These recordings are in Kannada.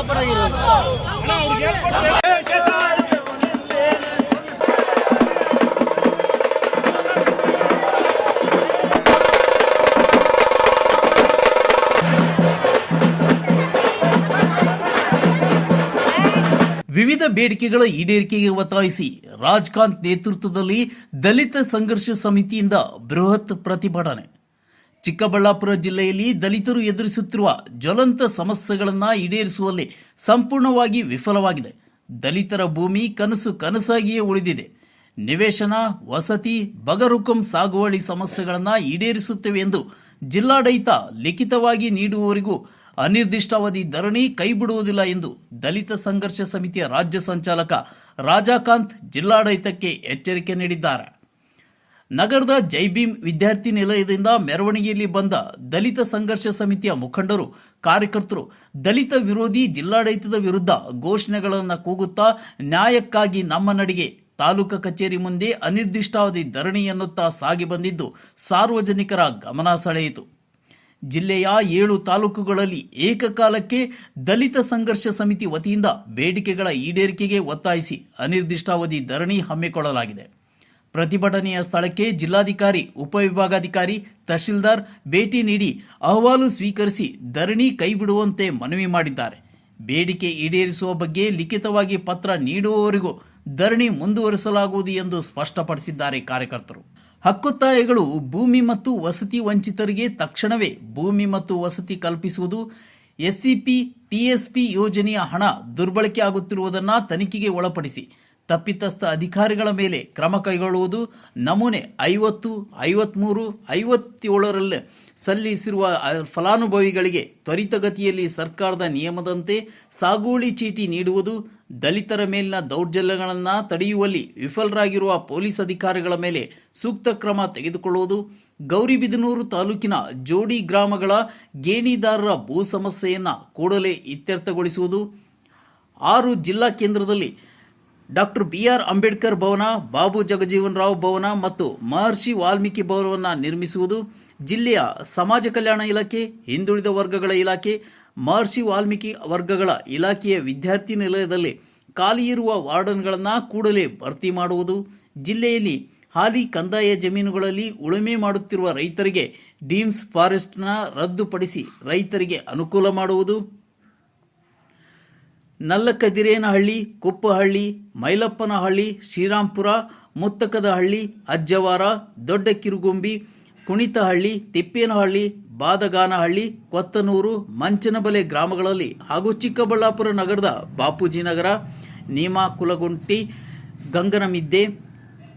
ಪ್ರಾಪರ್ ಆಗಿರೋದು. ವಿವಿಧ ಬೇಡಿಕೆಗಳ ಈಡೇರಿಕೆಗೆ ಒತ್ತಾಯಿಸಿ ರಾಜ್ಕಾಂತ್ ನೇತೃತ್ವದಲ್ಲಿ ದಲಿತ ಸಂಘರ್ಷ ಸಮಿತಿಯಿಂದ ಬೃಹತ್ ಪ್ರತಿಭಟನೆ. ಚಿಕ್ಕಬಳ್ಳಾಪುರ ಜಿಲ್ಲೆಯಲ್ಲಿ ದಲಿತರು ಎದುರಿಸುತ್ತಿರುವ ಜ್ವಲಂತ ಸಮಸ್ಯೆಗಳನ್ನು ಈಡೇರಿಸುವಲ್ಲಿ ಸಂಪೂರ್ಣವಾಗಿ ವಿಫಲವಾಗಿದೆ. ದಲಿತರ ಭೂಮಿ ಕನಸು ಕನಸಾಗಿಯೇ ಉಳಿದಿದೆ. ನಿವೇಶನ, ವಸತಿ, ಬಗರುಕುಂ ಸಾಗುವಳಿ ಸಮಸ್ಯೆಗಳನ್ನು ಈಡೇರಿಸುತ್ತೇವೆ ಎಂದು ಜಿಲ್ಲಾಡಳಿತ ಲಿಖಿತವಾಗಿ ನೀಡುವವರೆಗೂ ಅನಿರ್ದಿಷ್ಟಾವಧಿ ಧರಣಿ ಕೈಬಿಡುವುದಿಲ್ಲ ಎಂದು ದಲಿತ ಸಂಘರ್ಷ ಸಮಿತಿಯ ರಾಜ್ಯ ಸಂಚಾಲಕ ರಾಜಾಕಾಂತ್ ಜಿಲ್ಲಾಡಳಿತಕ್ಕೆ ಎಚ್ಚರಿಕೆ ನೀಡಿದ್ದಾರೆ. ನಗರದ ಜೈಭೀಮ್ ವಿದ್ಯಾರ್ಥಿ ನಿಲಯದಿಂದ ಮೆರವಣಿಗೆಯಲ್ಲಿ ಬಂದ ದಲಿತ ಸಂಘರ್ಷ ಸಮಿತಿಯ ಮುಖಂಡರು, ಕಾರ್ಯಕರ್ತರು, ದಲಿತ ವಿರೋಧಿ ಜಿಲ್ಲಾಡಳಿತದ ವಿರುದ್ಧ ಘೋಷಣೆಗಳನ್ನು ಕೂಗುತ್ತಾ ನ್ಯಾಯಕ್ಕಾಗಿ ನಮ್ಮ ನಡಿಗೆ ತಾಲೂಕು ಕಚೇರಿ ಮುಂದೆ ಅನಿರ್ದಿಷ್ಟಾವಧಿ ಧರಣಿ ಎನ್ನುತ್ತಾ ಸಾಗಿ ಬಂದಿದ್ದು ಸಾರ್ವಜನಿಕರ ಗಮನ ಸೆಳೆಯಿತು. ಜಿಲ್ಲೆಯ ಏಳು ತಾಲೂಕುಗಳಲ್ಲಿ ಏಕಕಾಲಕ್ಕೆ ದಲಿತ ಸಂಘರ್ಷ ಸಮಿತಿ ವತಿಯಿಂದ ಬೇಡಿಕೆಗಳ ಈಡೇರಿಕೆಗೆ ಒತ್ತಾಯಿಸಿ ಅನಿರ್ದಿಷ್ಟಾವಧಿ ಧರಣಿ ಹಮ್ಮಿಕೊಳ್ಳಲಾಗಿದೆ. ಪ್ರತಿಭಟನೆಯ ಸ್ಥಳಕ್ಕೆ ಜಿಲ್ಲಾಧಿಕಾರಿ ಉಪವಿಭಾಗಾಧಿಕಾರಿ ತಹಶೀಲ್ದಾರ್ ಭೇಟಿ ನೀಡಿ ಅಹವಾಲು ಸ್ವೀಕರಿಸಿ ಧರಣಿ ಕೈಬಿಡುವಂತೆ ಮನವಿ ಮಾಡಿದ್ದಾರೆ. ಬೇಡಿಕೆ ಈಡೇರಿಸುವ ಬಗ್ಗೆ ಲಿಖಿತವಾಗಿ ಪತ್ರ ನೀಡುವವರೆಗೂ ಧರಣಿ ಮುಂದುವರಿಸಲಾಗುವುದು ಎಂದು ಸ್ಪಷ್ಟಪಡಿಸಿದ್ದಾರೆ ಕಾರ್ಯಕರ್ತರು. ಹಕ್ಕೊತ್ತಾಯಗಳು ಭೂಮಿ ಮತ್ತು ವಸತಿ ವಂಚಿತರಿಗೆ ತಕ್ಷಣವೇ ಭೂಮಿ ಮತ್ತು ವಸತಿ ಕಲ್ಪಿಸುವುದು, ಎಸ್ಸಿಪಿ, ಟಿಎಸ್ಪಿ ಯೋಜನೆಯ ಹಣ ದುರ್ಬಳಕೆ ಆಗುತ್ತಿರುವುದನ್ನು ತನಿಖೆಗೆ ಒಳಪಡಿಸಿ ತಪ್ಪಿತಸ್ಥ ಅಧಿಕಾರಿಗಳ ಮೇಲೆ ಕ್ರಮ ಕೈಗೊಳ್ಳುವುದು ನಮೂನೆ ಐವತ್ತು, ಐವತ್ಮೂರು, ಐವತ್ತೇಳರಲ್ಲಿ ಸಲ್ಲಿಸಿರುವ ಫಲಾನುಭವಿಗಳಿಗೆ ತ್ವರಿತಗತಿಯಲ್ಲಿ ಸರ್ಕಾರದ ನಿಯಮದಂತೆ ಸಾಗುವಳಿ ಚೀಟಿ ನೀಡುವುದು ದಲಿತರ ಮೇಲಿನ ದೌರ್ಜಲ್ಯಗಳನ್ನು ತಡೆಯುವಲ್ಲಿ ವಿಫಲರಾಗಿರುವ ಪೊಲೀಸ್ ಅಧಿಕಾರಿಗಳ ಮೇಲೆ ಸೂಕ್ತ ಕ್ರಮ ತೆಗೆದುಕೊಳ್ಳುವುದು, ಗೌರಿಬಿದನೂರು ತಾಲೂಕಿನ ಜೋಡಿ ಗ್ರಾಮಗಳ ಗೇಣಿದಾರರ ಭೂ ಸಮಸ್ಯೆಯನ್ನು ಕೂಡಲೇ ಇತ್ಯರ್ಥಗೊಳಿಸುವುದು, ಆರು ಜಿಲ್ಲಾ ಕೇಂದ್ರದಲ್ಲಿ doctor B R Ambedkar Bhavan, Babu Jagjivan Rao Bhavan ಮತ್ತು ಮಹರ್ಷಿ ವಾಲ್ಮೀಕಿ ಭವನವನ್ನು ನಿರ್ಮಿಸುವುದು ಜಿಲ್ಲೆಯ ಸಮಾಜ ಕಲ್ಯಾಣ ಇಲಾಖೆ, ಹಿಂದುಳಿದ ವರ್ಗಗಳ ಇಲಾಖೆ, ಮಹರ್ಷಿ ವಾಲ್ಮೀಕಿ ವರ್ಗಗಳ ಇಲಾಖೆಯ ವಿದ್ಯಾರ್ಥಿ ನಿಲಯದಲ್ಲಿ ಖಾಲಿ ಇರುವ ವಾರ್ಡನ್ಗಳನ್ನು ಕೂಡಲೇ ಭರ್ತಿ ಮಾಡುವುದು, ಜಿಲ್ಲೆಯಲ್ಲಿ ಹಾಲಿ ಕಂದಾಯ ಜಮೀನುಗಳಲ್ಲಿ ಉಳುಮೆ ಮಾಡುತ್ತಿರುವ ರೈತರಿಗೆ ಡೀಮ್ಸ್ ಫಾರೆಸ್ಟ್ನ ರದ್ದುಪಡಿಸಿ ರೈತರಿಗೆ ಅನುಕೂಲ ಮಾಡುವುದು ನಲ್ಲಕದಿರೇನಹಳ್ಳಿ, ಕುಪ್ಪಹಳ್ಳಿ, ಮೈಲಪ್ಪನಹಳ್ಳಿ, ಶ್ರೀರಾಂಪುರ, ಮುತ್ತಕದಹಳ್ಳಿ, ಅಜ್ಜವಾರ ದೊಡ್ಡ ಕಿರುಗುಂಬಿ ಕುಣಿತಹಳ್ಳಿ, ತಿಪ್ಪೇನಹಳ್ಳಿ, ಬಾದಗಾನಹಳ್ಳಿ, ಕೊತ್ತನೂರು, ಮಂಚನಬಲೆ ಗ್ರಾಮಗಳಲ್ಲಿ ಹಾಗೂ ಚಿಕ್ಕಬಳ್ಳಾಪುರ ನಗರದ ಬಾಪೂಜಿ ನಗರ ನೀಮಾ ಕುಲಗುಂಟಿ ಗಂಗನಮಿದ್ದೆ,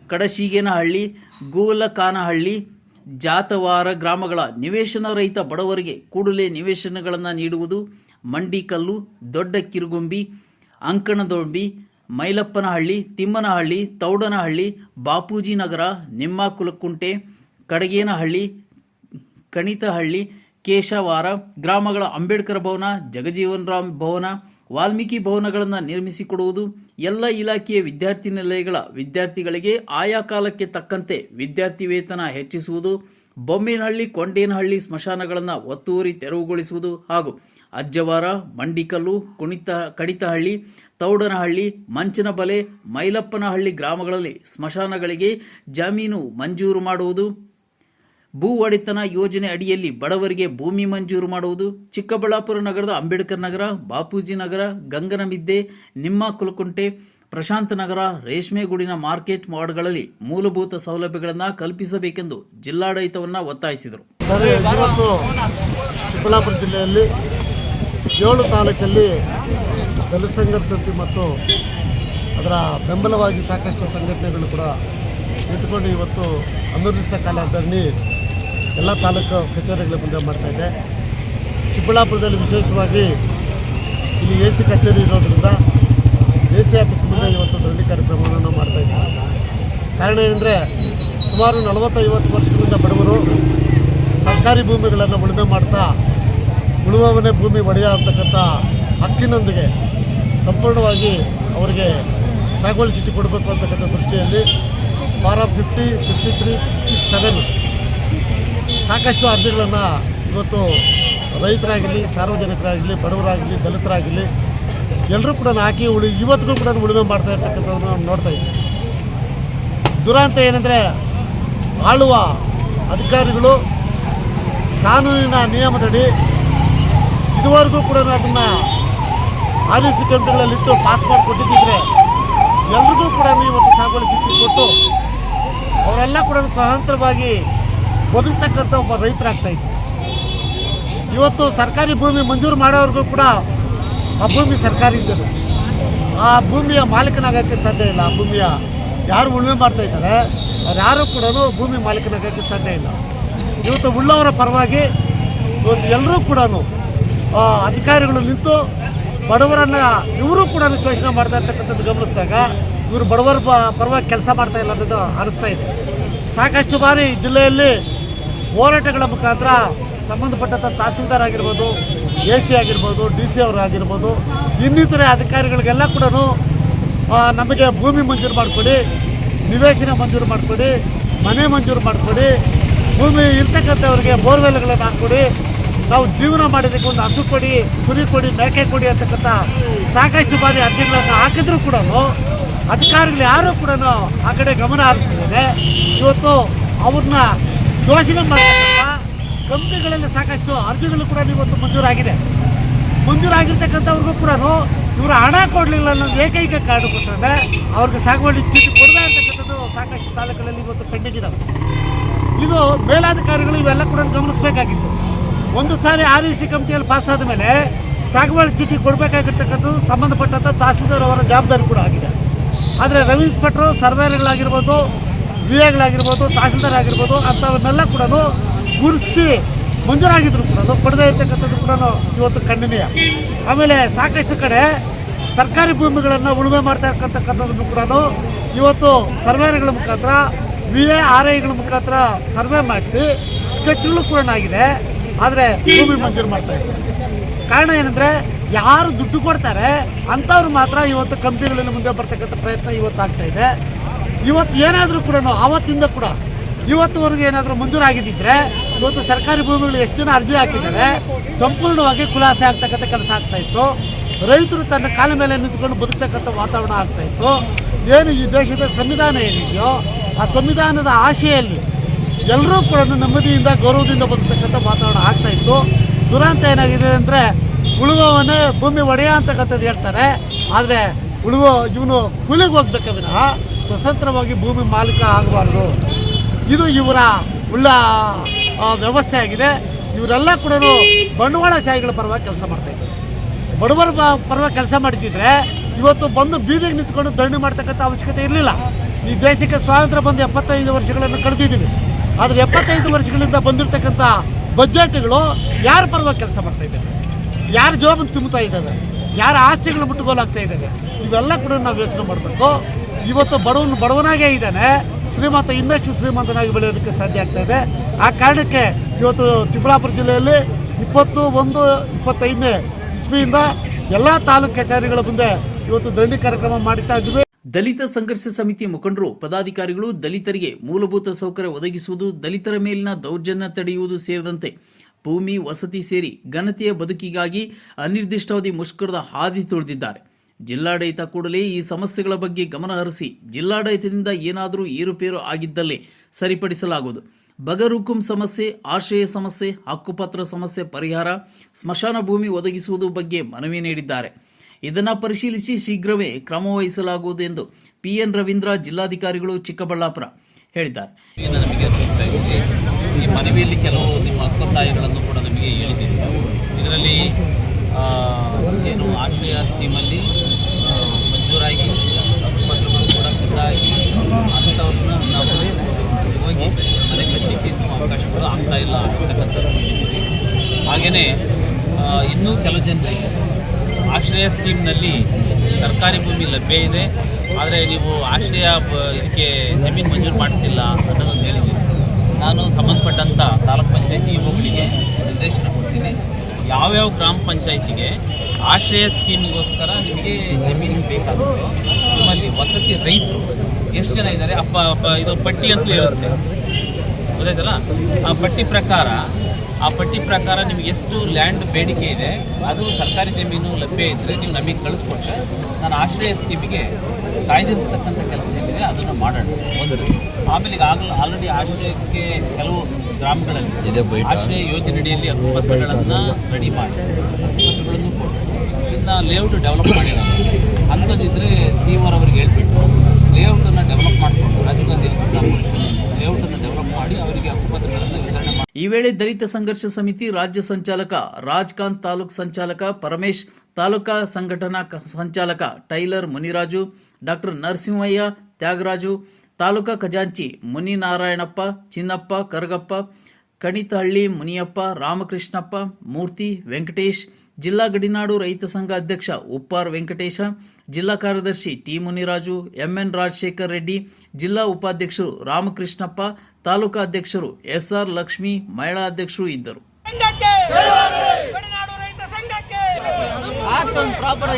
ಕಡಶಿಗೇನಹಳ್ಳಿ, ಗೂಲಕಾನಹಳ್ಳಿ, ಜಾತವಾರ ಗ್ರಾಮಗಳ ನಿವೇಶನ ರಹಿತ ಬಡವರಿಗೆ ಕೂಡಲೇ ನಿವೇಶನಗಳನ್ನು ನೀಡುವುದು ಮಂಡಿಕಲ್ಲು, ದೊಡ್ಡ ಕಿರುಗುಂಬಿ, ಅಂಕಣದೊಂಬಿ, ಮೈಲಪ್ಪನಹಳ್ಳಿ, ತಿಮ್ಮನಹಳ್ಳಿ, ತೌಡನಹಳ್ಳಿ ಬಾಪೂಜಿ ನಗರ ನಿಮ್ಮಕುಲಕುಂಟೆ ಕಡಗೇನಹಳ್ಳಿ, ಕಣಿತಹಳ್ಳಿ, ಕೇಶವಾರ, ಗ್ರಾಮಗಳ ಅಂಬೇಡ್ಕರ್ ಭವನ, ಜಗಜೀವನ್ ರಾಮ್ ಭವನ, ವಾಲ್ಮೀಕಿ ಭವನಗಳನ್ನು ನಿರ್ಮಿಸಿಕೊಡುವುದು, ಎಲ್ಲ ಇಲಾಖೆಯ ವಿದ್ಯಾರ್ಥಿ ನಿಲಯಗಳ ವಿದ್ಯಾರ್ಥಿಗಳಿಗೆ ಆಯಾ ಕಾಲಕ್ಕೆ ತಕ್ಕಂತೆ ವಿದ್ಯಾರ್ಥಿ ವೇತನ ಹೆಚ್ಚಿಸುವುದು, ಬೊಮ್ಮೇನಹಳ್ಳಿ, ಕೊಂಡೇನಹಳ್ಳಿ ಸ್ಮಶಾನಗಳನ್ನು ಒತ್ತುವರಿ ತೆರವುಗೊಳಿಸುವುದು ಹಾಗೂ ಅಜ್ಜವಾರ, ಮಂಡಿಕಲ್ಲು, ಕುಣಿತ, ಕಡಿತಹಳ್ಳಿ, ತೌಡನಹಳ್ಳಿ, ಮಂಚನಬಲೆ, ಮೈಲಪ್ಪನಹಳ್ಳಿ ಗ್ರಾಮಗಳಲ್ಲಿ ಸ್ಮಶಾನಗಳಿಗೆ ಜಮೀನು ಮಂಜೂರು ಮಾಡುವುದು. ಭೂ ಒಡೆತನ ಯೋಜನೆ ಅಡಿಯಲ್ಲಿ ಬಡವರಿಗೆ ಭೂಮಿ ಮಂಜೂರು ಮಾಡುವುದು. ಚಿಕ್ಕಬಳ್ಳಾಪುರ ನಗರದ ಅಂಬೇಡ್ಕರ್ ನಗರ, ಬಾಪೂಜಿ ನಗರ, ಗಂಗನಮಿದ್ದೆ, ನಿಮ್ಮ ಕುಲಕುಂಟೆ, ಪ್ರಶಾಂತ ನಗರ, ರೇಷ್ಮೆಗೂಡಿನ ಮಾರ್ಕೆಟ್ ವಾರ್ಡ್ಗಳಲ್ಲಿ ಮೂಲಭೂತ ಸೌಲಭ್ಯಗಳನ್ನು ಕಲ್ಪಿಸಬೇಕೆಂದು ಜಿಲ್ಲಾಡಳಿತವನ್ನು ಒತ್ತಾಯಿಸಿದರು. ಚಿಕ್ಕಬಳ್ಳಾಪುರ ಜಿಲ್ಲೆಯಲ್ಲಿ ಏಳು ತಾಲೂಕಲ್ಲಿ ದಲಿತ ಸಂಘರ್ಷ ಸಮಿತಿ ಮತ್ತು ಅದರ ಬೆಂಬಲವಾಗಿ ಸಾಕಷ್ಟು ಸಂಘಟನೆಗಳು ಕೂಡ ನಿಂತುಕೊಂಡು ಇವತ್ತು ಅನಿರ್ದಿಷ್ಟ ಕಾಲ ಧರಣಿ ಎಲ್ಲ ತಾಲೂಕು ಕಚೇರಿಗಳ ಮುಂದೆ ಮಾಡ್ತಾ ಇದೆ. ಚಿಕ್ಕಬಳ್ಳಾಪುರದಲ್ಲಿ ವಿಶೇಷವಾಗಿ ಇಲ್ಲಿ ಎ ಸಿ ಕಚೇರಿ ಇರೋದ್ರಿಂದ ಎ ಸಿ ಆಫೀಸ್ ಮುಂದೆ ಇವತ್ತು ಧರಣಿ ಕಾರ್ಯಕ್ರಮವನ್ನು ಮಾಡ್ತಾ ಇದ್ದೀವಿ. ಕಾರಣ ಏನಂದರೆ ಸುಮಾರು ನಲವತ್ತೈವತ್ತು ವರ್ಷಗಳಿಂದ ಬಡವರು ಸರ್ಕಾರಿ ಭೂಮಿಗಳನ್ನು ಉಳುಮೆ ಮಾಡ್ತಾ ಉಳುವವನೇ ಭೂಮಿ ಒಡೆಯ ಅಂತಕ್ಕಂಥ ಹಕ್ಕಿನೊಂದಿಗೆ ಸಂಪೂರ್ಣವಾಗಿ ಅವರಿಗೆ ಸಾಗುವಳಿ ಚೀಟಿ ಕೊಡಬೇಕು ಅಂತಕ್ಕಂಥ ದೃಷ್ಟಿಯಲ್ಲಿ form fifty fifty three fifty seven ಸಾಕಷ್ಟು ಅರ್ಜಿಗಳನ್ನು ಇವತ್ತು ರೈತರಾಗಲಿ ಸಾರ್ವಜನಿಕರಾಗಲಿ ಬಡವರಾಗಲಿ ದಲಿತರಾಗಲಿ ಎಲ್ಲರೂ ಕೂಡ ಹಾಕಿ ಉಳಿ, ಇವತ್ತಿಗೂ ಕೂಡ ಉಳುಮೆ ಮಾಡ್ತಾ ಇರ್ತಕ್ಕಂಥದ್ದನ್ನು ನಾವು ನೋಡ್ತಾ ಇದ್ದೀವಿ. ದುರಂತ ಏನಂದರೆ ಆಳುವ ಅಧಿಕಾರಿಗಳು ಕಾನೂನಿನ ನಿಯಮದಡಿ ಇದುವರೆಗೂ ಕೂಡ ಅದನ್ನು ಆರ್ ಸಿ ಕಂಪ್ನಿಗಳಲ್ಲಿಟ್ಟು ಪಾಸ್ ಮಾಡಿಕೊಟ್ಟಿದ್ದಿದ್ರೆ ಎಲ್ರಿಗೂ ಕೂಡ ಇವತ್ತು ಸಾಗುವಳಿ ಚೀಟಿ ಕೊಟ್ಟು ಅವರೆಲ್ಲ ಕೂಡ ಸ್ವತಂತ್ರವಾಗಿ ಬದುಕ್ತಕ್ಕಂಥ ಒಬ್ಬ ರೈತರಾಗ್ತಾ ಇತ್ತು ಇವತ್ತು ಸರ್ಕಾರಿ ಭೂಮಿ ಮಂಜೂರು ಮಾಡೋವ್ರಿಗೂ ಕೂಡ ಆ ಭೂಮಿ ಸರ್ಕಾರಿ ಇದ್ದರು ಆ ಭೂಮಿಯ ಮಾಲೀಕನಾಗೋಕ್ಕೆ ಸಾಧ್ಯ ಇಲ್ಲ. ಆ ಭೂಮಿಯ ಯಾರು ಉಳುಮೆ ಮಾಡ್ತಾ ಇದ್ದಾರೆ, ಅವ್ರು ಯಾರು ಕೂಡ ಭೂಮಿ ಮಾಲೀಕನಾಗೋಕ್ಕೆ ಸಾಧ್ಯ ಇಲ್ಲ. ಇವತ್ತು ಉಳ್ಳವರ ಪರವಾಗಿ ಇವತ್ತು ಎಲ್ಲರೂ ಕೂಡ ಅಧಿಕಾರಿಗಳು ನಿಂತು ಬಡವರನ್ನು ಇವರು ಕೂಡ ಶೋಷಣೆ ಮಾಡ್ತಾ ಇರ್ತಕ್ಕಂಥದ್ದು ಗಮನಿಸಿದಾಗ ಇವರು ಬಡವರ ಪರವಾಗಿ ಕೆಲಸ ಮಾಡ್ತಾ ಇಲ್ಲ ಅನ್ನೋದು ಅನಿಸ್ತಾ ಇದೆ. ಸಾಕಷ್ಟು ಬಾರಿ ಜಿಲ್ಲೆಯಲ್ಲಿ ಹೋರಾಟಗಳ ಮುಖಾಂತರ ಸಂಬಂಧಪಟ್ಟಂಥ ತಹಸೀಲ್ದಾರ್ ಆಗಿರ್ಬೋದು, ಎ ಸಿ ಆಗಿರ್ಬೋದು, ಡಿ ಸಿ ಅವರು ಆಗಿರ್ಬೋದು, ಇನ್ನಿತರೆ ಅಧಿಕಾರಿಗಳಿಗೆಲ್ಲ ಕೂಡ ನಮಗೆ ಭೂಮಿ ಮಂಜೂರು ಮಾಡಿಕೊಡಿ, ನಿವೇಶನ ಮಂಜೂರು ಮಾಡಿಕೊಡಿ, ಮನೆ ಮಂಜೂರು ಮಾಡಿಕೊಡಿ, ಭೂಮಿ ಇರ್ತಕ್ಕಂಥವ್ರಿಗೆ ಬೋರ್ವೆಲ್ಗಳನ್ನು ಹಾಕ್ಕೊಡಿ ನಾವು ಜೀವನ ಮಾಡೋದಕ್ಕೆ ಒಂದು ಹಸು ಕೊಡಿ, ಕುರಿ ಕೊಡಿ, ಮೇಕೆ ಕೊಡಿ ಅಂತಕ್ಕಂಥ ಸಾಕಷ್ಟು ಬಾರಿ ಅರ್ಜಿಗಳನ್ನು ಹಾಕಿದ್ರು ಕೂಡ ಅಧಿಕಾರಿಗಳು ಯಾರೂ ಕೂಡ ಆ ಕಡೆ ಗಮನ ಹರಿಸಿದ್ದಾರೆ ಇವತ್ತು ಅವ್ರನ್ನ ಶೋಷಣೆ ಮಾಡ್ತಕ್ಕಂಥ ಕಂಪ್ನಿಗಳಲ್ಲಿ ಸಾಕಷ್ಟು ಅರ್ಜಿಗಳು ಕೂಡ ಇವತ್ತು ಮಂಜೂರಾಗಿದೆ. ಮಂಜೂರಾಗಿರ್ತಕ್ಕಂಥವ್ರಿಗೂ ಕೂಡ ಇವರು ಹಣ ಕೊಡಲಿಲ್ಲ ಅನ್ನೋದು ಏಕೈಕ ಕಾರಣಕ್ಕೋಸ್ಕರ ಅವ್ರಿಗೆ ಸಾಗುವಳಿ ಚೀಟಿ ಕೊಡದೇ ಇರ್ತಕ್ಕಂಥದ್ದು ಸಾಕಷ್ಟು ತಾಲೂಕುಗಳಲ್ಲಿ ಇವತ್ತು ಪೆಂಡಿಂಗ್ ಇದಾವೆ. ಇದು ಮೇಲಾಧಿಕಾರಿಗಳು ಇವೆಲ್ಲ ಕೂಡ ಗಮನಿಸಬೇಕಾಗಿತ್ತು. ಒಂದು ಸಾರಿ ಆರ್ ಇ ಸಿ ಕಮಿಟಿಯಲ್ಲಿ ಪಾಸ್ ಆದ ಮೇಲೆ ಸಾಗುವಳಿ ಚೀಟಿ ಕೊಡಬೇಕಾಗಿರ್ತಕ್ಕಂಥದ್ದು ಸಂಬಂಧಪಟ್ಟಂಥ ತಹಸೀಲ್ದಾರ್ ಅವರ ಜವಾಬ್ದಾರಿ ಕೂಡ ಆಗಿದೆ. ಆದರೆ ರವಿ ಇನ್ಸ್ಪೆಕ್ಟ್ರು ಸರ್ವೇರ್ಗಳಾಗಿರ್ಬೋದು, ವಿ ಎಗಳಾಗಿರ್ಬೋದು ತಹಸೀಲ್ದಾರ್ ಆಗಿರ್ಬೋದು ಅಂಥವನ್ನೆಲ್ಲ ಕೂಡ ಗುರುಸಿ ಮಂಜೂರಾಗಿದ್ರು ಕೂಡ ಕೊಡದೇ ಇರ್ತಕ್ಕಂಥದ್ದು ಕೂಡ ಇವತ್ತು ಖಂಡನೀಯ. ಆಮೇಲೆ ಸಾಕಷ್ಟು ಕಡೆ ಸರ್ಕಾರಿ ಭೂಮಿಗಳನ್ನು ಉಳುಮೆ ಮಾಡ್ತಾ ಇರ್ತಕ್ಕಂಥದ್ದನ್ನು ಕೂಡ ಇವತ್ತು ಸರ್ವೇರ್ಗಳ ಮುಖಾಂತರ, ವಿ ಎ, ಆರ್ ಐಗಳ ಮುಖಾಂತರ ಸರ್ವೆ ಮಾಡಿಸಿ ಸ್ಕೆಚ್ಗಳು ಕೂಡ ಆಗಿದೆ. ಆದರೆ ಭೂಮಿ ಮಂಜೂರು ಮಾಡ್ತಾ ಇದ್ದಾರೆ ಕಾರಣ ಏನಂದರೆ ಯಾರು ದುಡ್ಡು ಕೊಡ್ತಾರೆ ಅಂಥವ್ರು ಮಾತ್ರ ಇವತ್ತು ಕಂಪ್ನಿಗಳಲ್ಲಿ ಮುಂದೆ ಬರ್ತಕ್ಕಂಥ ಪ್ರಯತ್ನ ಇವತ್ತು ಆಗ್ತಾ ಇದೆ. ಇವತ್ತು ಏನಾದರೂ ಕೂಡ ಆವತ್ತಿಂದ ಕೂಡ ಇವತ್ತುವರೆಗೂ ಏನಾದರೂ ಮಂಜೂರಾಗಿದ್ದಿದ್ರೆ ಇವತ್ತು ಸರ್ಕಾರಿ ಭೂಮಿಗಳು ಎಷ್ಟು ಜನ ಅರ್ಜಿ ಹಾಕಿದ್ದಾರೆ, ಸಂಪೂರ್ಣವಾಗಿ ಖುಲಾಸೆ ಆಗ್ತಕ್ಕಂಥ ಕೆಲಸ ಆಗ್ತಾ ಇತ್ತು. ರೈತರು ತನ್ನ ಕಾಲ ಮೇಲೆ ನಿಂತ್ಕೊಂಡು ಬದುಕ್ತಕ್ಕಂಥ ವಾತಾವರಣ ಆಗ್ತಾ ಇತ್ತು. ಏನು ಈ ದೇಶದ ಸಂವಿಧಾನ ಏನಿದೆಯೋ, ಆ ಸಂವಿಧಾನದ ಆಶೆಯಲ್ಲಿ ಎಲ್ಲರೂ ಕೂಡ ನೆಮ್ಮದಿಯಿಂದ, ಗೌರವದಿಂದ ಬಂದಿರ್ತಕ್ಕಂಥ ವಾತಾವರಣ ಆಗ್ತಾ ಇತ್ತು. ದುರಂತ ಏನಾಗಿದೆ ಅಂದರೆ, ಉಳುವವನೇ ಭೂಮಿ ಒಡೆಯ ಅಂತಕ್ಕಂಥದ್ದು ಹೇಳ್ತಾರೆ. ಆದರೆ, ಉಳುವ ಇವನು ಕೂಲಿಗೆ ಹೋಗ್ಬೇಕ ವಿನಃ ಸ್ವತಂತ್ರವಾಗಿ ಭೂಮಿ ಮಾಲೀಕ ಆಗಬಾರ್ದು. ಇದು ಇವರ ಉಳ್ಳ ವ್ಯವಸ್ಥೆ ಆಗಿದೆ. ಇವರೆಲ್ಲ ಕೂಡ ಬಂಡವಾಳಶಾಹಿಗಳ ಪರವಾಗಿ ಕೆಲಸ ಮಾಡ್ತಾ ಇದ್ದಾರೆ ಬಡವರ ಪರವಾಗಿ ಕೆಲಸ ಮಾಡ್ತಿದ್ರೆ ಇವತ್ತು ಬಂದು ಬೀದಿಗೆ ನಿಂತ್ಕೊಂಡು ದಂಡು ಮಾಡ್ತಕ್ಕಂಥ ಅವಶ್ಯಕತೆ ಇರಲಿಲ್ಲ. ಈ ದೇಶಕ್ಕೆ ಸ್ವಾತಂತ್ರ್ಯ ಬಂದು ಎಪ್ಪತ್ತೈದು ವರ್ಷಗಳನ್ನು ಕಳೆದಿದ್ದೀವಿ. ಆದರೆ ಎಪ್ಪತ್ತೈದು ವರ್ಷಗಳಿಂದ ಬಂದಿರತಕ್ಕಂಥ ಬಜೆಟ್ಗಳು ಯಾರ ಪರವಾಗಿ ಕೆಲಸ ಮಾಡ್ತಾ ಇದ್ದಾವೆ? ಯಾರ ಜೋಬನ್ನು ತುಂಬುತ್ತಾ ಇದ್ದಾವೆ? ಯಾರ ಆಸ್ತಿಗಳು ಮುಟ್ಟುಗೋಲಾಗ್ತಾ ಇದ್ದಾವೆ? ಇವೆಲ್ಲ ಕೂಡ ನಾವು ಯೋಚನೆ ಮಾಡಬೇಕು. ಇವತ್ತು ಬಡವನು ಬಡವನಾಗೇ ಇದ್ದಾನೆ. ಶ್ರೀಮಂತ, ಇನ್ನಷ್ಟು ಶ್ರೀಮಂತನಾಗಿ ಬೆಳೆಯೋದಕ್ಕೆ ಸಾಧ್ಯ ಆಗ್ತಾ ಇದೆ. ಆ ಕಾರಣಕ್ಕೆ ಇವತ್ತು ಚಿಕ್ಕಬಳ್ಳಾಪುರ ಜಿಲ್ಲೆಯಲ್ಲಿ ಇಪ್ಪತ್ತು ಒಂದು ಇಪ್ಪತ್ತೈದನೇ ಇಸ್ವಿಯಿಂದ ಎಲ್ಲ ತಾಲೂಕು ಕಚೇರಿಗಳ ಮುಂದೆ ಇವತ್ತು ದಂಡಿ ಕಾರ್ಯಕ್ರಮ ಮಾಡ್ತಾ ಇದ್ವಿ. ದಲಿತ ಸಂಘರ್ಷ ಸಮಿತಿ ಮುಖಂಡರು, ಪದಾಧಿಕಾರಿಗಳು ದಲಿತರಿಗೆ ಮೂಲಭೂತ ಸೌಕರ್ಯ ಒದಗಿಸುವುದು, ದಲಿತರ ಮೇಲಿನ ದೌರ್ಜನ್ಯ ತಡೆಯುವುದು ಸೇರಿದಂತೆ ಭೂಮಿ, ವಸತಿ ಸೇರಿ ಘನತೆಯ ಬದುಕಿಗಾಗಿ ಅನಿರ್ದಿಷ್ಟಾವಧಿ ಮುಷ್ಕರದ ಹಾದಿ ತುಳಿದಿದ್ದಾರೆ. ಜಿಲ್ಲಾಡಳಿತ ಕೂಡಲೇ ಈ ಸಮಸ್ಯೆಗಳ ಬಗ್ಗೆ ಗಮನಹರಿಸಿ ಜಿಲ್ಲಾಡಳಿತದಿಂದ ಏನಾದರೂ ಏರುಪೇರು ಆಗಿದ್ದಲ್ಲಿ ಸರಿಪಡಿಸಲಾಗುವುದು. ಬಗರುಕುಂ ಸಮಸ್ಯೆ, ಆಶ್ರಯ ಸಮಸ್ಯೆ, ಹಕ್ಕುಪತ್ರ ಸಮಸ್ಯೆ ಪರಿಹಾರ, ಸ್ಮಶಾನ ಭೂಮಿ ಒದಗಿಸುವುದು ಬಗ್ಗೆ ಮನವಿ ನೀಡಿದ್ದಾರೆ. ಇದನ್ನ ಪರಿಶೀಲಿಸಿ ಶೀಘ್ರವೇ ಕ್ರಮ ವಹಿಸಲಾಗುವುದು ಎಂದು ಪಿಎನ್ ರವೀಂದ್ರ ಜಿಲ್ಲಾಧಿಕಾರಿಗಳು ಚಿಕ್ಕಬಳ್ಳಾಪುರ ಹೇಳಿದ್ದಾರೆ. ಈ ಮನವಿಯಲ್ಲಿ ಕೆಲವು ನಿಮ್ಮ ಹಕ್ಕೊತ್ತಾಯಗಳನ್ನು ಕೂಡ ನಮಗೆ ಹೇಳಿದ್ದೀರಿ ಇದರಲ್ಲಿ ಏನು ಆಶ್ರಯ ಸ್ಕೀಮಲ್ಲಿ ಮಂಜೂರಾಗಿ ಹಕ್ಕುಪತ್ರಗಳು ಕೂಡ ಸಿದ್ಧಾಗಿ ಅಂಥವ್ರನ್ನ ನಾವು ಹೋಗಿ ಮನೆ ಕಟ್ಟಲಿಕ್ಕೆ ಅವಕಾಶಗಳು ಆಗ್ತಾ ಇಲ್ಲ ಅಂತಕ್ಕಂಥದ್ದು ಹಾಗೆಯೇ ಇನ್ನೂ ಕೆಲವು ಜನರಿಗೆ ಆಶ್ರಯ ಸ್ಕೀಮ್ನಲ್ಲಿ ಸರ್ಕಾರಿ ಭೂಮಿ ಲಭ್ಯ ಇದೆ. ಆದರೆ ನೀವು ಆಶ್ರಯ ಇದಕ್ಕೆ ಜಮೀನು ಮಂಜೂರು ಮಾಡ್ತಿಲ್ಲ ಅನ್ನೋದನ್ನು ಹೇಳಿದ್ದೀನಿ ನಾನು ಸಂಬಂಧಪಟ್ಟಂಥ ತಾಲೂಕ್ ಪಂಚಾಯತಿ ಇವುಗಳಿಗೆ ನಿರ್ದೇಶನ ಕೊಡ್ತೀನಿ. ಯಾವ್ಯಾವ ಗ್ರಾಮ ಪಂಚಾಯತಿಗೆ ಆಶ್ರಯ ಸ್ಕೀಮಿಗೋಸ್ಕರ ನಿಮಗೆ ಜಮೀನು ಬೇಕಾಗುತ್ತೆ ನಿಮ್ಮಲ್ಲಿ ವಸತಿ ರೈತರು ಎಷ್ಟು ಜನ ಇದ್ದಾರೆ? ಅಪ್ಪ ಅಪ್ಪ, ಇದು ಪಟ್ಟಿ ಅಂತಲೂ ಇರುತ್ತೆ ಗೊತ್ತಾಯ್ತಲ್ಲ? ಆ ಪಟ್ಟಿ ಪ್ರಕಾರ ಆ ಪಟ್ಟಿ ಪ್ರಕಾರ ನಿಮ್ಗೆ ಎಷ್ಟು ಲ್ಯಾಂಡ್ ಬೇಡಿಕೆ ಇದೆ ಅದು ಸರ್ಕಾರಿ ಜಮೀನು ಲಭ್ಯ ಇದ್ದರೆ ನೀವು ನಮಗೆ ಕಳಿಸ್ಕೊಟ್ರೆ ನಾನು ಆಶ್ರಯ ಸ್ಕೀಮಿಗೆ ಕಾಯ್ದಿರಿಸ್ತಕ್ಕಂಥ ಕೆಲಸ ಏನಿದೆ ಅದನ್ನು ಮಾಡೋಣ ಒಂದು ಆಮೇಲೆ ಈಗ ಆಗಲೇ ಆಲ್ರೆಡಿ ಆಶ್ರಯಕ್ಕೆ ಕೆಲವು ಗ್ರಾಮಗಳಲ್ಲಿ ಆಶ್ರಯ ಯೋಜನೆಯಡಿಯಲ್ಲಿ ಹಕ್ಕುಪತ್ರಗಳನ್ನು ರೆಡಿ ಮಾಡಿ ಹಕ್ಕುಪತ್ರಗಳನ್ನು ಕೊಟ್ಟು ಇನ್ನು ಲೇಔಟ್ ಡೆವಲಪ್ ಮಾಡಿ ಅಂಥದ್ದಿದ್ರೆ ಸಿ ಓರ್ ಅವ್ರಿಗೆ ಹೇಳ್ಬಿಟ್ಟು ಲೇಔಟನ್ನು ಡೆವಲಪ್ ಮಾಡಿಕೊಂಡು ರಾಜೀವ್ ಗಾಂಧಿ ಲೇಔಟನ್ನು ಡೆವಲಪ್ ಮಾಡಿ ಅವರಿಗೆ ಹಕ್ಕುಪತ್ರಗಳನ್ನು ವಿತರಣೆ ಈ ವೇಳೆ ದಲಿತ ಸಂಘರ್ಷ ಸಮಿತಿ ರಾಜ್ಯ ಸಂಚಾಲಕ ರಾಜ್ಕಾಂತ್ ತಾಲೂಕ್ ಸಂಚಾಲಕ ಪರಮೇಶ್, ತಾಲೂಕಾ ಸಂಘಟನಾ ಸಂಚಾಲಕ ಟೈಲರ್ ಮುನಿರಾಜು, ಡಾಕ್ಟರ್ ನರಸಿಂಹಯ್ಯ, ತ್ಯಾಗರಾಜು, ತಾಲೂಕಾ ಖಜಾಂಚಿ ಮುನಿನಾರಾಯಣಪ್ಪ, ಚಿನ್ನಪ್ಪ, ಕರಗಪ್ಪ, ಕಣಿತಹಳ್ಳಿ ಮುನಿಯಪ್ಪ, ರಾಮಕೃಷ್ಣಪ್ಪ, ಮೂರ್ತಿ ವೆಂಕಟೇಶ್, ಜಿಲ್ಲಾ ಗಡಿನಾಡು ರೈತ ಸಂಘ ಅಧ್ಯಕ್ಷ ಉಪ್ಪಾರ್ ವೆಂಕಟೇಶ ಜಿಲ್ಲಾ ಕಾರ್ಯದರ್ಶಿ T Muniraju M N Rajashekar Reddy ಜಿಲ್ಲಾ ಉಪಾಧ್ಯಕ್ಷರು ರಾಮಕೃಷ್ಣಪ್ಪ ತಾಲೂಕಾ ಅಧ್ಯಕ್ಷರು ಎಸ್ಆರ್ ಲಕ್ಷ್ಮಿ ಮಹಿಳಾ ಅಧ್ಯಕ್ಷರು ಇದ್ದರು. ಪ್ರಾಪರ್